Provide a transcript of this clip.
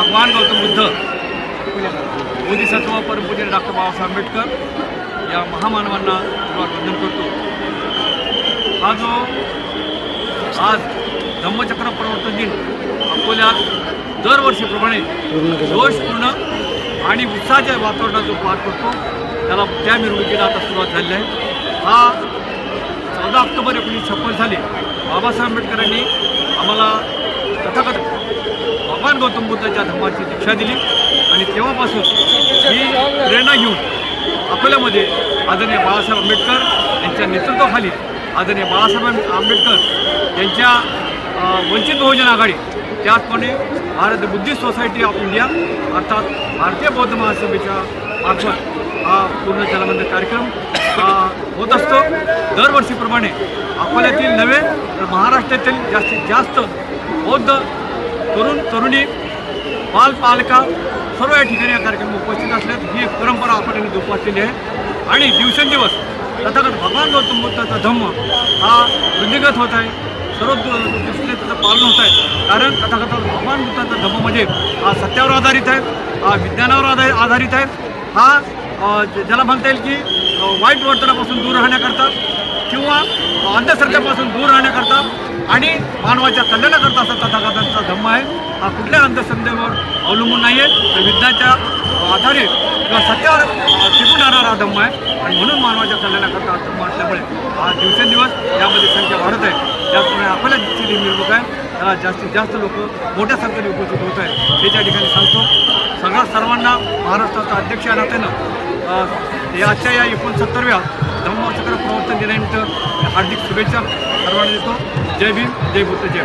भगवान गौतम बुद्ध बोधिसत्व परमपूज्य डॉक्टर बाबासाहेब आंबेडकर या महामानवांना सर्वात वंदन करतो. हा जो आज धम्मचक्र प्रवर्तन दिन अकोल्यात दरवर्षीप्रमाणे जोशपूर्ण आणि उत्साहाच्या वातावरणात जो पार करतो त्याला त्या मिरवणुकीला आता सुरुवात झाली आहे. हा चौदा ऑक्टोबर एकोणीसशे छप्पन साली बाबासाहेब आंबेडकरांनी आम्हाला भगवान गौतम बुद्धाच्या धर्माची दीक्षा दिली. आणि तेव्हापासून ही प्रेरणा घेऊन अकोल्यामध्ये आदरणीय बाळासाहेब आंबेडकर यांच्या नेतृत्वाखाली आदरणीय बाळासाहेब आंबेडकर यांच्या वंचित बहुजन आघाडी त्याचप्रमाणे Bharat Buddhist society of India अर्थात भारतीय बौद्ध महासभेच्या मार्फत हा पूर्ण जलबंध कार्यक्रम होत असतो. दरवर्षीप्रमाणे अकोल्यातील नव्हे तर महाराष्ट्रातील जास्तीत जास्त बौद्ध तरुण तरुणी बालपालका सर्व या ठिकाणी या कार्यक्रम उपस्थित असल्यात. ही एक परंपरा आपण यांनी जोपासलेली आहे. आणि दिवसेंदिवस तथागत भगवान गौतम बुद्धाचा धम्म हा वृद्धिगत होत आहे. सर्व दु- दृष्टीने त्याचं पालन होत आहे. कारण तथागत भगवान बुद्धाचा धम्म म्हणजे हा सत्यावर आधारित आहे हा विज्ञानावर आधार आधारित आहे. हा ज्याला म्हणता येईल की वाईट वर्तनापासून दूर राहण्याकरता किंवा अंधश्रद्धेपासून दूर राहण्याकरता आणि मानवाच्या कल्याणाकरता असा तथागतांचा धम्म आहे. हा कुठल्या अंधश्रद्धेवर अवलंबून नाही आहे तर विज्ञानाच्या आधारे किंवा सत्यावर टिकून राहणारा हा धम्म आहे. आणि म्हणून मानवाच्या कल्याणाकरता हा धम्म असल्यामुळे हा दिवसेंदिवस यामध्ये संख्या वाढत आहे. त्याचप्रमाणे आपल्या जी मिरवणूक आहे त्याला जास्तीत जास्त लोक मोठ्या संख्येने उपस्थित होत आहे हे त्या ठिकाणी सांगतो सगळ्या सर्वांना महाराष्ट्राचा अध्यक्ष या नात्यानं याच्या या आजच्या या एकोणसत्तरव्या धम्मचक्र प्रवर्तन दिनानिमित्त हार्दिक शुभेच्छा. నిర్వహణ చేస్తాం. జై భీమ్ జై గుర్తు జై